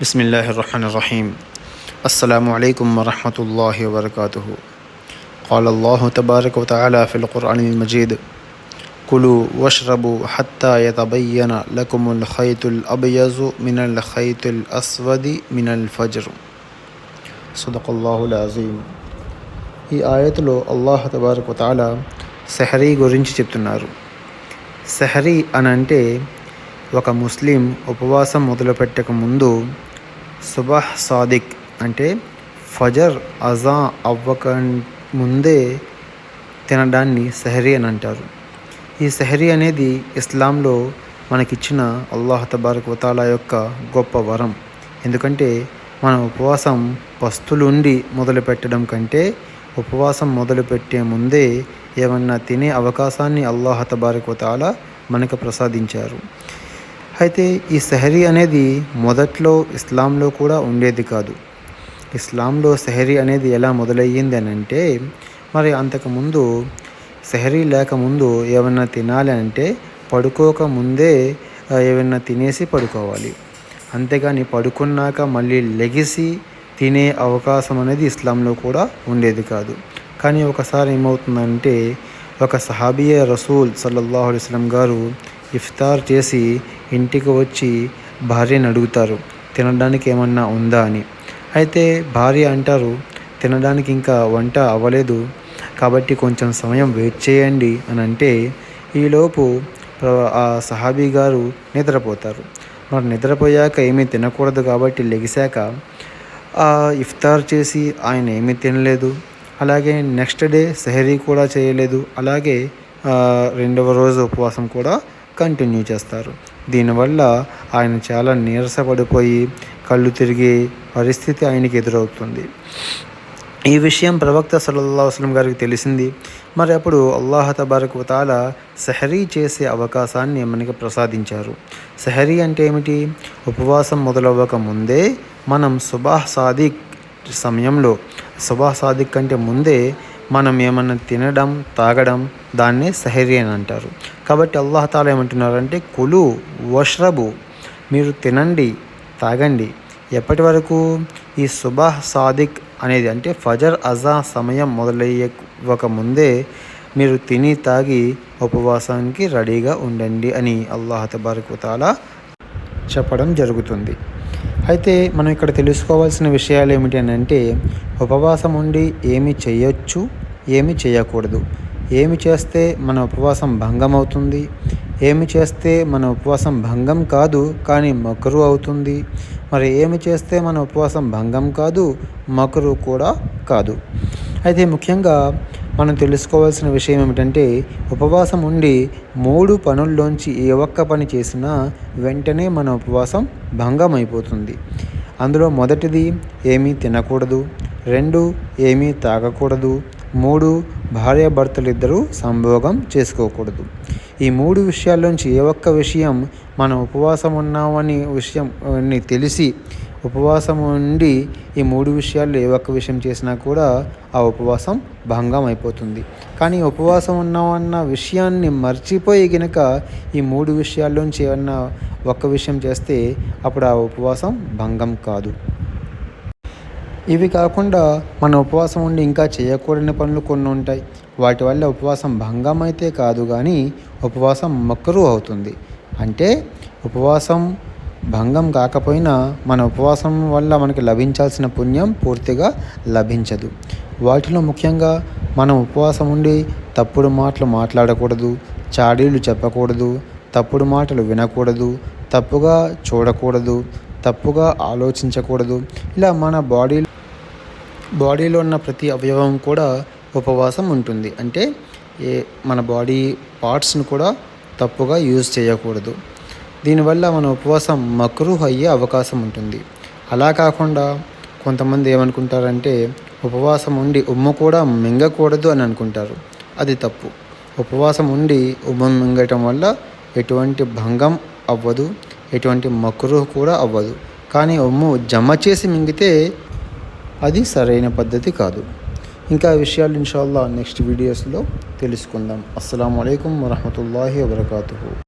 بسم الله الرحمن الرحيم السلام عليكم ورحمة الله وبركاته قال الله تبارك وتعالى في القرآن المجيد كلوا واشربوا حتى يتبين لكم الخيط الأبيض من الخيط الأسود من الفجر صدق الله العظيم ఈ ఆయతలో అల్లాహ్ తబారక్ తాలా సెహరీ గురించి చెప్తున్నారు సెహరీ అని అంటే ఒక ముస్లిం ఉపవాసం మొదలుపెట్టక ముందు సుబహ్ సాదిక్ అంటే ఫజర్ అజా అవ్వక ముందే తినడాన్ని సెహరీ అని అంటారు. ఈ సెహరీ అనేది ఇస్లాంలో మనకిచ్చిన అల్లాహ్ తబారక్ వతాలా యొక్క గొప్ప వరం. ఎందుకంటే మన ఉపవాసం పస్తులుండి ఉండి మొదలుపెట్టడం కంటే ఉపవాసం మొదలుపెట్టే ముందే ఏమన్నా తినే అవకాశాన్ని అల్లాహ తబారక్ వతాలా మనకు ప్రసాదించారు. అయితే ఈ సెహరీ అనేది మొదట్లో ఇస్లాంలో కూడా ఉండేది కాదు. ఇస్లాంలో సెహరీ అనేది ఎలా మొదలయ్యింది అని అంటే మరి అంతకుముందు సెహరీ లేకముందు ఏమన్నా తినాలి అంటే పడుకోక ముందే ఏమన్నా తినేసి పడుకోవాలి. అంతేగాని పడుకున్నాక మళ్ళీ లెగిసి తినే అవకాశం అనేది ఇస్లాంలో కూడా ఉండేది కాదు. కానీ ఒకసారి ఏమవుతుందంటే ఒక సహాబియ రసూల్ సల్లల్లాహు అలైస్లం గారు ఇఫ్తార్ చేసి ఇంటికి వచ్చి భార్యని అడుగుతారు తినడానికి ఏమన్నా ఉందా అని. అయితే భార్య అంటారు తినడానికి ఇంకా వంట అవ్వలేదు కాబట్టి కొంచెం సమయం వెయిట్ చేయండి అని అంటే ఈలోపు ఆ సహాబీ గారు నిద్రపోతారు. మరి నిద్రపోయాక ఏమీ తినకూడదు కాబట్టి లెగిశాక ఇఫ్తార్ చేసి ఆయన ఏమీ తినలేదు అలాగే నెక్స్ట్ డే సెహరీ కూడా చేయలేదు అలాగే రెండవ రోజు ఉపవాసం కూడా కంటిన్యూ చేస్తారు. దీనివల్ల ఆయన చాలా నీరసపడిపోయి కళ్ళు తిరిగే పరిస్థితి ఆయనకి ఎదురవుతుంది. ఈ విషయం ప్రవక్త సల్లల్లా వసలం గారికి తెలిసింది. మరి అప్పుడు అల్లాహ తబారక్ తాల సెహరీ చేసే అవకాశాన్ని మనకి ప్రసాదించారు. సెహరీ అంటే ఏమిటి? ఉపవాసం మొదలవ్వక ముందే మనం సుబాహ్ సాదిక్ సమయంలో సుబాహ్ సాదిక్ కంటే ముందే మనం ఏమన్నా తినడం తాగడం దాన్నే సహరీ అని అంటారు. కాబట్టి అల్లాహతాలా ఏమంటున్నారంటే కులు వష్రబు మీరు తినండి తాగండి. ఎప్పటి వరకు? ఈ సుబాహ్ సాదిక్ అనేది అంటే ఫజర్ అజా సమయం మొదలయ్యక ముందే మీరు తిని తాగి ఉపవాసానికి రెడీగా ఉండండి అని అల్లాహ తబారక్ తాలా చెప్పడం జరుగుతుంది. అయితే మనం ఇక్కడ తెలుసుకోవాల్సిన విషయాలు ఏమిటి అని అంటే ఉపవాసం ఉండి ఏమి చేయొచ్చు ఏమి చేయకూడదు. ఏమి చేస్తే మన ఉపవాసం భంగం అవుతుంది? ఏమి చేస్తే మన ఉపవాసం భంగం కాదు కానీ మకరు అవుతుంది? మరి ఏమి చేస్తే మన ఉపవాసం భంగం కాదు మకరు కూడా కాదు. అయితే ముఖ్యంగా మనం తెలుసుకోవాల్సిన విషయం ఏమిటంటే ఉపవాసం ఉండి మూడు పనుల్లోంచి ఏ ఒక్క పని చేసినా వెంటనే మన ఉపవాసం భంగం అయిపోతుంది అందులో మొదటిది ఏమీ తినకూడదు. రెండు ఏమీ తాగకూడదు. మూడు భార్యాభర్తలిద్దరూ సంభోగం చేసుకోకూడదు. ఈ మూడు విషయాల్లోంచి ఏ ఒక్క విషయం మనం ఉపవాసం ఉన్నామని విషయం తెలిసి ఉపవాసం ఉండి ఈ మూడు విషయాలు ఏ ఒక్క విషయం చేసినా కూడా ఆ ఉపవాసం భంగం అయిపోతుంది. కానీ ఉపవాసం ఉన్నామన్న విషయాన్ని మర్చిపోయి గనక ఈ మూడు విషయాల్లోంచి ఏమన్నా ఒక్క విషయం చేస్తే అప్పుడు ఆ ఉపవాసం భంగం కాదు. ఇవి కాకుండా మన ఉపవాసం ఉండి ఇంకా చేయకూడని పనులు కొన్ని ఉంటాయి. వాటి వల్ల ఉపవాసం భంగం అయితే కాదు కానీ ఉపవాసం మక్కరు అవుతుంది. అంటే ఉపవాసం భంగం కాకపోయినా మన ఉపవాసం వల్ల మనకి లభించాల్సిన పుణ్యం పూర్తిగా లభించదు. వాటిలో ముఖ్యంగా మనం ఉపవాసం ఉండి తప్పుడు మాటలు మాట్లాడకూడదు చాడీలు చెప్పకూడదు తప్పుడు మాటలు వినకూడదు తప్పుగా చూడకూడదు తప్పుగా ఆలోచించకూడదు. ఇలా మన బాడీ బాడీలో ఉన్న ప్రతి అవయవం కూడా ఉపవాసం ఉంటుంది. అంటే ఏ మన బాడీ పార్ట్స్ని కూడా తప్పుగా యూజ్ చేయకూడదు. దీనివల్ల మన ఉపవాసం మక్రూహ్ అయ్యే అవకాశం ఉంటుంది. అలా కాకుండా కొంతమంది ఏమనుకుంటారంటే ఉపవాసం ఉండి ఉమ్మ కూడా మింగకూడదు అని అనుకుంటారు. అది తప్పు. ఉపవాసం ఉండి ఉమ్మ మింగటం వల్ల ఎటువంటి భంగం అవ్వదు ఎటువంటి మక్రూహ్ కూడా అవ్వదు. కానీ ఉమ్ము జమ చేసి మింగితే అది సరైన పద్ధతి కాదు. ఇంకా విషయాలు ఇన్షాల్లా నెక్స్ట్ వీడియోస్లో తెలుసుకుందాం. అస్సలం అయికం వరహమూల వబర్కూ